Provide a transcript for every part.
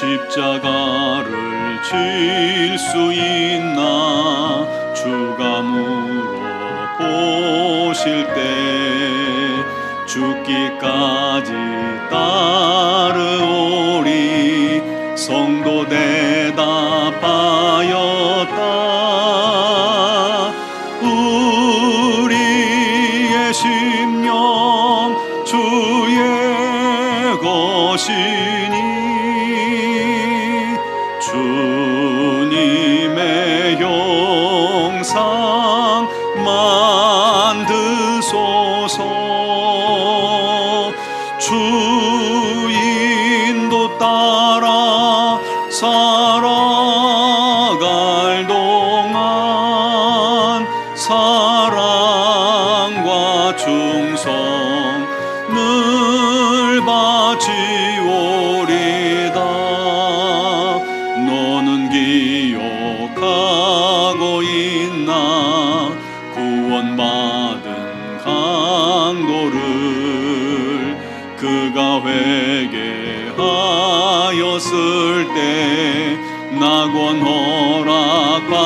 십자가를 질 수 있나? 주가 물어보실 때 죽기까지 따 만드소서. 주 그가 회개하였을 때 낙원 허락받았다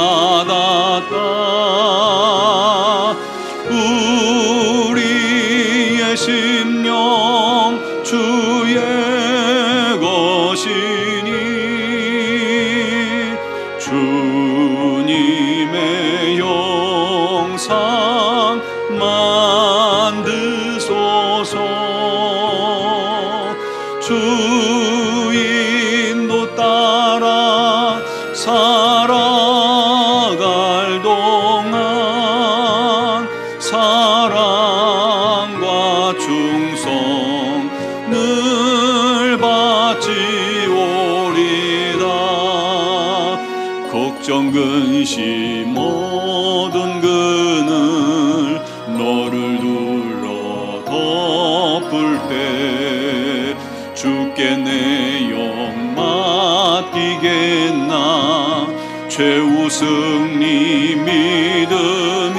최후 승리 믿으며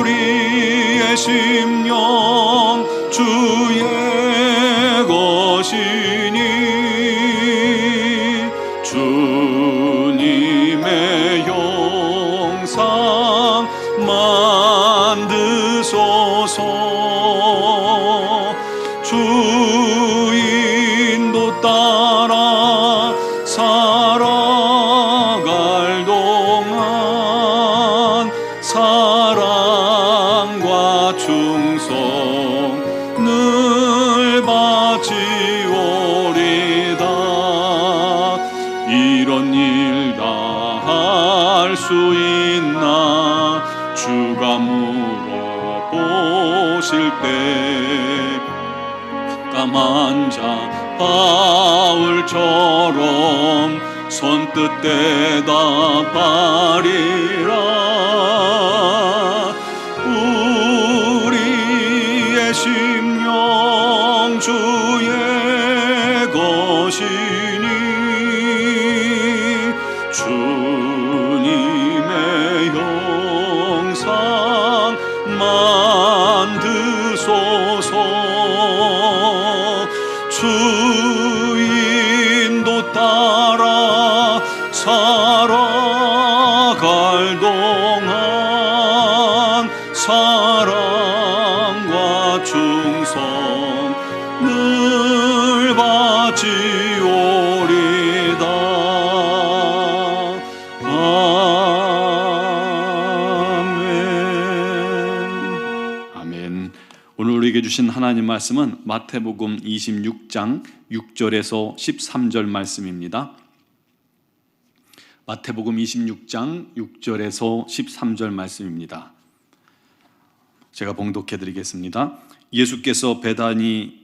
우리의 심 까만 자 바울처럼 손뜻 대답하리라 늘 바치오리다 아멘 아멘 오늘 우리에게 주신 하나님 말씀은 마태복음 26장 6절에서 13절 말씀입니다. 마태복음 26장 6절에서 13절 말씀입니다. 제가 봉독해 드리겠습니다. 예수께서 베다니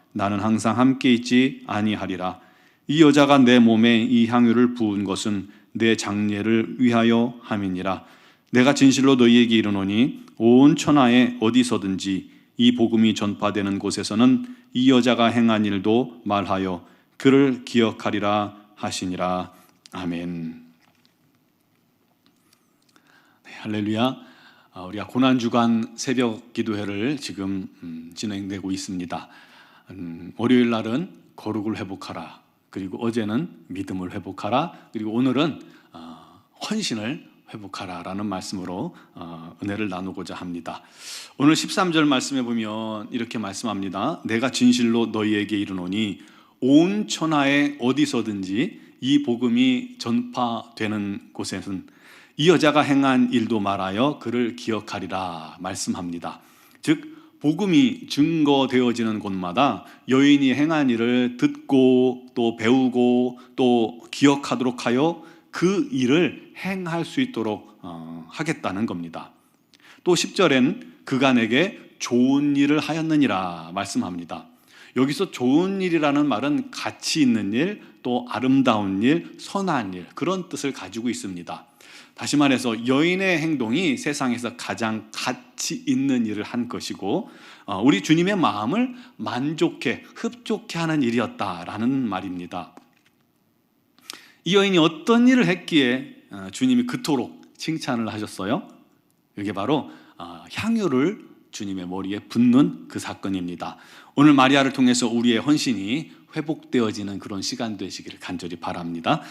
나는 항상 함께 있지 아니하리라 이 여자가 내 몸에 이 향유를 부은 것은 내 장례를 위하여 함이니라 내가 진실로 너희에게 이르노니 온 천하에 어디서든지 이 복음이 전파되는 곳에서는 이 여자가 행한 일도 말하여 그를 기억하리라 하시니라 아멘. 네, 할렐루야. 아, 우리가 고난 주간 새벽 기도회를 지금 음, 진행되고 있습니다. 음, 월요일 날은 거룩을 회복하라. 그리고 어제는 믿음을 회복하라. 그리고 오늘은 어, 헌신을 회복하라라는 말씀으로 어, 은혜를 나누고자 합니다. 오늘 13절 말씀에 보면 이렇게 말씀합니다. 내가 진실로 너희에게 이르노니 온 천하에 어디서든지 이 복음이 전파되는 곳에는 이 여자가 행한 일도 말하여 그를 기억하리라 말씀합니다. 즉 복음이 증거되어지는 곳마다 여인이 행한 일을 듣고 또 배우고 또 기억하도록 하여 그 일을 행할 수 있도록 어, 하겠다는 겁니다. 또 10절엔 그가 내게 좋은 일을 하였느니라 말씀합니다. 여기서 좋은 일이라는 말은 가치 있는 일, 또 아름다운 일, 선한 일 그런 뜻을 가지고 있습니다. 다시 말해서 여인의 행동이 세상에서 가장 가치 있는 일을 한 것이고 어, 우리 주님의 마음을 만족해 흡족해 하는 일이었다라는 말입니다. 이 여인이 어떤 일을 했기에 어, 주님이 그토록 칭찬을 하셨어요? 이게 바로 어, 향유를 주님의 머리에 붓는 그 사건입니다. 오늘 마리아를 통해서 우리의 헌신이 회복되어지는 그런 시간 되시기를 간절히 바랍니다.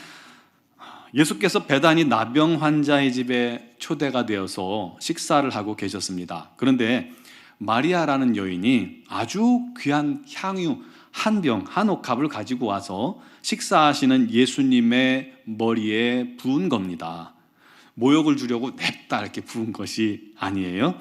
예수께서 배단이 나병 환자의 집에 초대가 되어서 식사를 하고 계셨습니다. 그런데 마리아라는 여인이 아주 귀한 향유 한 병, 한 옥합을 가지고 와서 식사하시는 예수님의 머리에 부은 겁니다. 모욕을 주려고 냅다 이렇게 부은 것이 아니에요.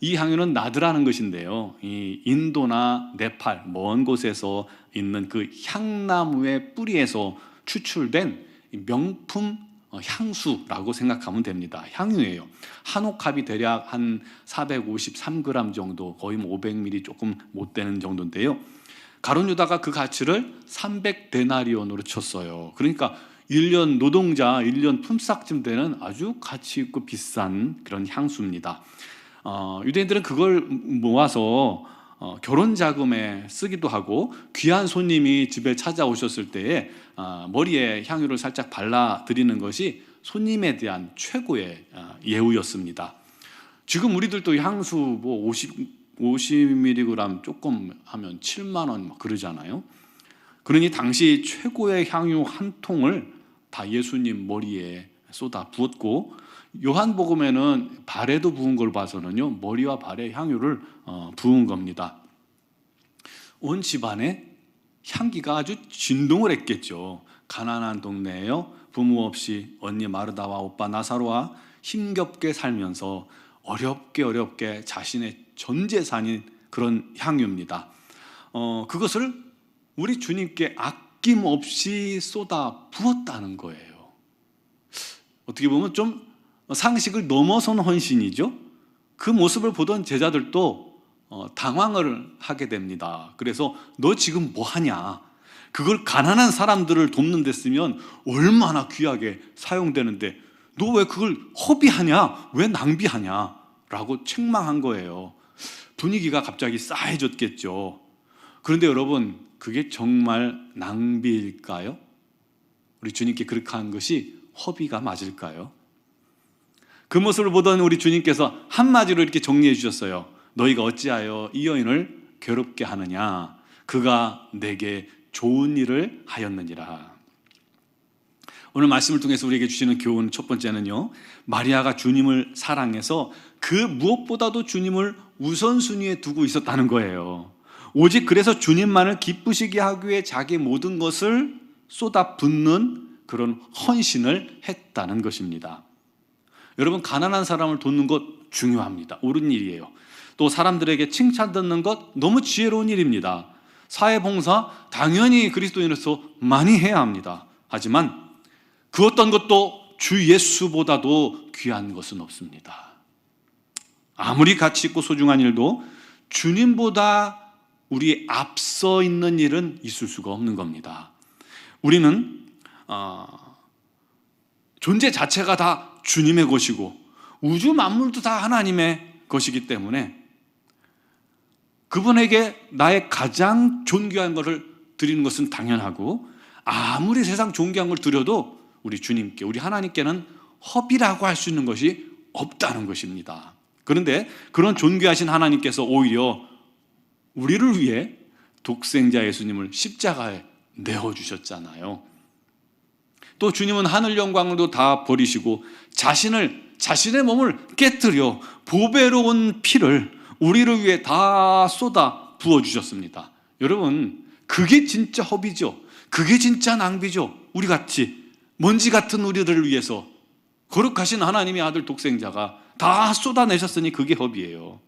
이 향유는 나드라는 것인데요. 이 인도나 네팔 먼 곳에서 있는 그 향나무의 뿌리에서 추출된 명품 향수라고 생각하면 됩니다. 향유예요. 한 옥합이 대략 한 453g 정도, 거의 500ml 조금 못 되는 정도인데요. 가론 유다가 그 가치를 300데나리온으로 쳤어요. 그러니까 1년 노동자 1년 품삯쯤 되는 아주 가치 있고 비싼 그런 향수입니다. 어, 유대인들은 그걸 모아서 어, 결혼 자금에 쓰기도 하고 귀한 손님이 집에 찾아오셨을 때에 어, 머리에 향유를 살짝 발라 드리는 것이 손님에 대한 최고의 어, 예우였습니다. 지금 우리들도 향수 뭐 50, 50mg 조금 하면 7만 원 그러잖아요. 그러니 당시 최고의 향유 한 통을 다 예수님 머리에 쏟아 부었고 요한복음에는 발에도 부은 걸 봐서는요 머리와 발에 향유를 어, 부은 겁니다. 온 집안에 향기가 아주 진동을 했겠죠. 가난한 동네에요. 부모 없이 언니 마르다와 오빠 나사로와 힘겹게 살면서 어렵게 어렵게 자신의 전 재산인 그런 향유입니다. 어, 그것을 우리 주님께 아낌없이 쏟아 부었다는 거예요. 어떻게 보면 좀 상식을 넘어선 헌신이죠. 그 모습을 보던 제자들도 어, 당황을 하게 됩니다. 그래서 너 지금 뭐 하냐? 그걸 가난한 사람들을 돕는 데 쓰면 얼마나 귀하게 사용되는데 너 왜 그걸 허비하냐? 왜 낭비하냐? 라고 책망한 거예요. 분위기가 갑자기 싸해졌겠죠. 그런데 여러분, 그게 정말 낭비일까요? 우리 주님께 그렇게 한 것이 허비가 맞을까요? 그 모습을 보던 우리 주님께서 한마디로 이렇게 정리해 주셨어요. 너희가 어찌하여 이 여인을 괴롭게 하느냐? 그가 내게 좋은 일을 하였느니라. 오늘 말씀을 통해서 우리에게 주시는 교훈 첫 번째는요. 마리아가 주님을 사랑해서 그 무엇보다도 주님을 우선순위에 두고 있었다는 거예요. 오직 그래서 주님만을 기쁘시게 하기 위해 자기 모든 것을 쏟아 붓는 그런 헌신을 했다는 것입니다. 여러분 가난한 사람을 돕는 것 중요합니다. 옳은 일이에요. 또 사람들에게 칭찬 듣는 것 너무 지혜로운 일입니다. 사회 봉사 당연히 그리스도인으로서 많이 해야 합니다. 하지만 그 어떤 것도 주 예수보다도 귀한 것은 없습니다. 아무리 가치 있고 소중한 일도 주님보다 우리 앞서 있는 일은 있을 수가 없는 겁니다. 우리는 어, 존재 자체가 다 주님의 것이고 우주 만물도 다 하나님의 것이기 때문에 그분에게 나의 가장 존귀한 것을 드리는 것은 당연하고 아무리 세상 존귀한 걸 드려도 우리 주님께 우리 하나님께는 허비라고 할 수 있는 것이 없다는 것입니다. 그런데 그런 존귀하신 하나님께서 오히려 우리를 위해 독생자 예수님을 십자가에 내어 주셨잖아요. 또 주님은 하늘 영광도 다 버리시고 자신을 자신의 몸을 깨뜨려 보배로운 피를 우리를 위해 다 쏟아 부어 주셨습니다. 여러분, 그게 진짜 허비죠. 그게 진짜 낭비죠. 우리 같이 먼지 같은 우리들을 위해서 거룩하신 하나님의 아들 독생자가 다 쏟아내셨으니 그게 허비예요.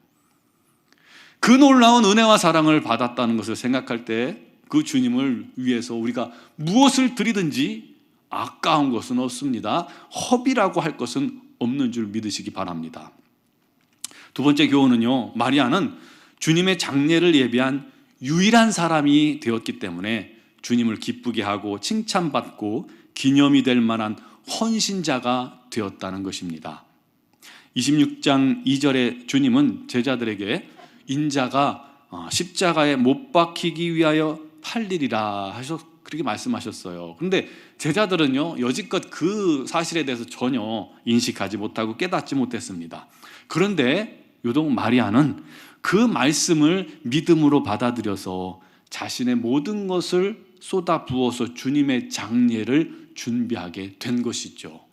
그 놀라운 은혜와 사랑을 받았다는 것을 생각할 때 그 주님을 위해서 우리가 무엇을 드리든지 아까운 것은 없습니다. 허비라고 할 것은 없는 줄 믿으시기 바랍니다. 두 번째 교훈은요, 마리아는 주님의 장례를 예비한 유일한 사람이 되었기 때문에 주님을 기쁘게 하고 칭찬받고 기념이 될 만한 헌신자가 되었다는 것입니다. 26장 2절에 주님은 제자들에게 인자가 어, 십자가에 못 박히기 위하여 팔리리라 그렇게 말씀하셨어요. 그런데 제자들은요 여지껏 그 사실에 대해서 전혀 인식하지 못하고 깨닫지 못했습니다. 그런데 요동 마리아는 그 말씀을 믿음으로 받아들여서 자신의 모든 것을 쏟아 부어서 주님의 장례를 준비하게 된 것이죠.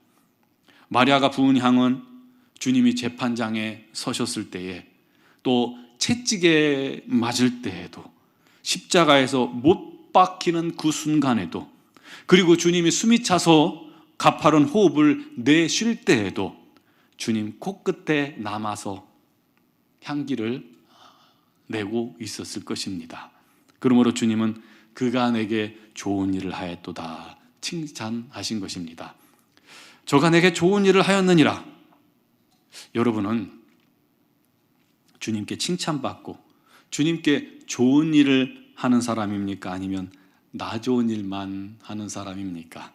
마리아가 부은 향은 주님이 재판장에 서셨을 때에 또 채찍에 맞을 때에도 십자가에서 못 박히는 그 순간에도 그리고 주님이 숨이 차서 가파른 호흡을 내쉴 때에도 주님 코끝에 남아서 향기를 내고 있었을 것입니다. 그러므로 주님은 그가 내게 좋은 일을 하였도다 칭찬하신 것입니다. 저가 내게 좋은 일을 하였느니라. 여러분은 주님께 칭찬받고 주님께 좋은 일을 하는 사람입니까? 아니면 나 좋은 일만 하는 사람입니까?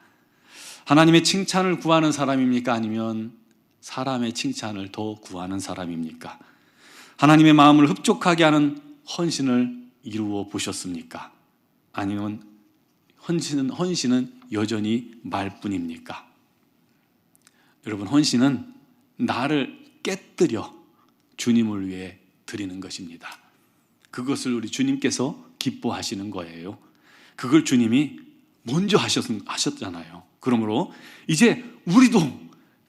하나님의 칭찬을 구하는 사람입니까? 아니면 사람의 칭찬을 더 구하는 사람입니까? 하나님의 마음을 흡족하게 하는 헌신을 이루어 보셨습니까? 아니면 헌신은, 헌신은 여전히 말뿐입니까? 여러분, 헌신은 나를 깨뜨려 주님을 위해 드리는 것입니다. 그것을 우리 주님께서 기뻐하시는 거예요. 그걸 주님이 먼저 하셨, 하셨잖아요. 그러므로 이제 우리도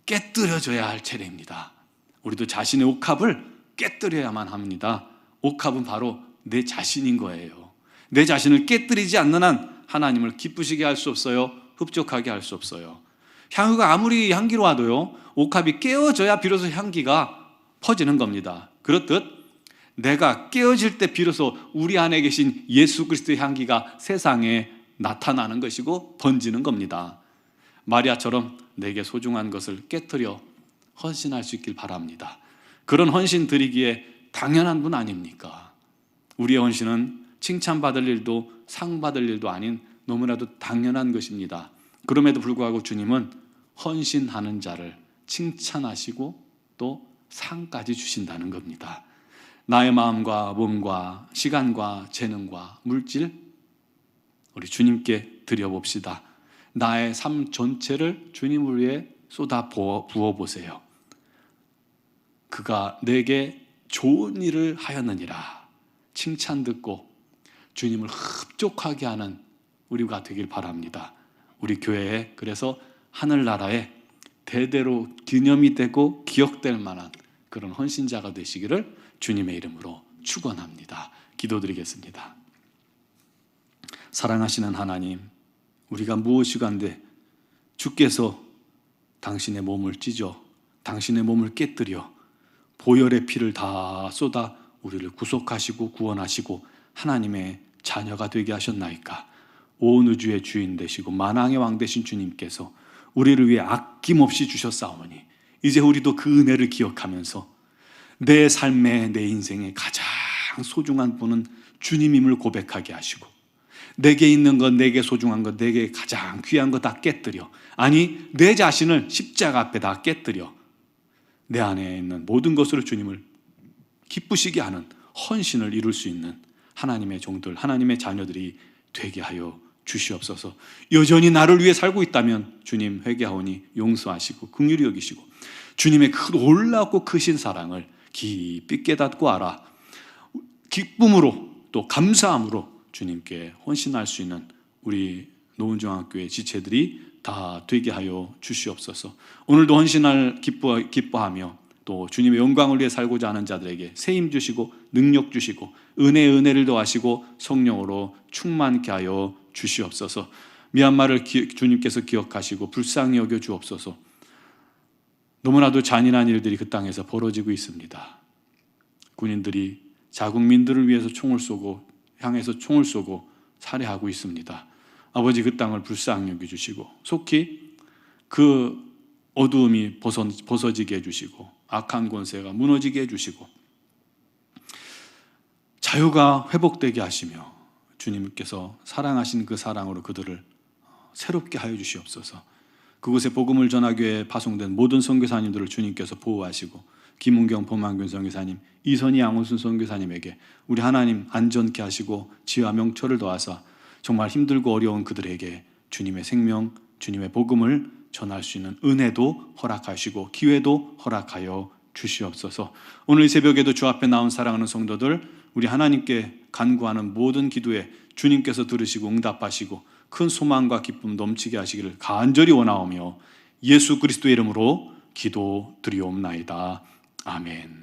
깨뜨려져야 할 차례입니다. 우리도 자신의 옥합을 깨뜨려야만 합니다. 옥합은 바로 내 자신인 거예요. 내 자신을 깨뜨리지 않는 한 하나님을 기쁘시게 할 수 없어요. 흡족하게 할 수 없어요. 향유가 아무리 향기로워도요, 옥합이 깨어져야 비로소 향기가 퍼지는 겁니다. 그렇듯 내가 깨어질 때 비로소 우리 안에 계신 예수 그리스도의 향기가 세상에 나타나는 것이고 번지는 겁니다. 마리아처럼 내게 소중한 것을 깨뜨려 헌신할 수 있길 바랍니다. 그런 헌신 드리기에 당연한 분 아닙니까? 우리의 헌신은 칭찬받을 일도 상 받을 일도 아닌 너무나도 당연한 것입니다. 그럼에도 불구하고 주님은 헌신하는 자를 칭찬하시고 또 상까지 주신다는 겁니다. 나의 마음과 몸과 시간과 재능과 물질 우리 주님께 드려봅시다. 나의 삶 전체를 주님을 위해 쏟아 부어, 보세요. 그가 내게 좋은 일을 하였느니라. 칭찬 듣고 주님을 흡족하게 하는 우리가 되길 바랍니다. 우리 교회에 그래서 하늘나라에 대대로 기념이 되고 기억될 만한 그런 헌신자가 되시기를 주님의 이름으로 축원합니다. 기도드리겠습니다. 사랑하시는 하나님, 우리가 무엇이간데 주께서 당신의 몸을 찢어 당신의 몸을 깨뜨려 보혈의 피를 다 쏟아 우리를 구속하시고 구원하시고 하나님의 자녀가 되게 하셨나이까? 온 우주의 주인 되시고 만왕의 왕 되신 주님께서 우리를 위해 아낌없이 주셨사오니 이제 우리도 그 은혜를 기억하면서 내 삶의 내 인생의 가장 소중한 분은 주님임을 고백하게 하시고 내게 있는 것, 내게 소중한 것, 내게 가장 귀한 것 다 깨뜨려 아니 내 자신을 십자가 앞에 다 깨뜨려 내 안에 있는 모든 것으로 주님을 기쁘시게 하는 헌신을 이룰 수 있는 하나님의 종들, 하나님의 자녀들이 되게 하여 주시옵소서. 여전히 나를 위해 살고 있다면 주님 회개하오니 용서하시고 긍휼히 여기시고 주님의 그 놀랍고 크신 사랑을 깊이 깨닫고 알아 기쁨으로 또 감사함으로 주님께 헌신할 수 있는 우리 노은중학교의 지체들이 다 되게 하여 주시옵소서. 오늘도 헌신할 기뻐, 기뻐하며 또 주님의 영광을 위해 살고자 하는 자들에게 새힘 주시고 능력 주시고 은혜 은혜를 더하시고 성령으로 충만케 하여 주시옵소서. 미얀마를 기, 주님께서 기억하시고 불쌍히 여겨 주옵소서. 너무나도 잔인한 일들이 그 땅에서 벌어지고 있습니다. 군인들이 자국민들을 위해서 총을 쏘고 향해서 총을 쏘고 살해하고 있습니다. 아버지 그 땅을 불쌍히 여겨 주시고 속히 그 어두움이 벗어, 벗어지게 해주시고 악한 권세가 무너지게 해주시고 자유가 회복되게 하시며 주님께서 사랑하신 그 사랑으로 그들을 새롭게 하여 주시옵소서. 그곳에 복음을 전하기 위해 파송된 모든 선교사님들을 주님께서 보호하시고 김은경 범한균 선교사님, 이선희 양원순 선교사님에게 우리 하나님 안전케 하시고 지혜와 명철을 더하사 정말 힘들고 어려운 그들에게 주님의 생명, 주님의 복음을 전할 수 있는 은혜도 허락하시고 기회도 허락하여 주시옵소서. 오늘 이 새벽에도 주 앞에 나온 사랑하는 성도들 우리 하나님께 간구하는 모든 기도에 주님께서 들으시고 응답하시고 큰 소망과 기쁨 넘치게 하시기를 간절히 원하오며 예수 그리스도의 이름으로 기도 드리옵나이다. 아멘.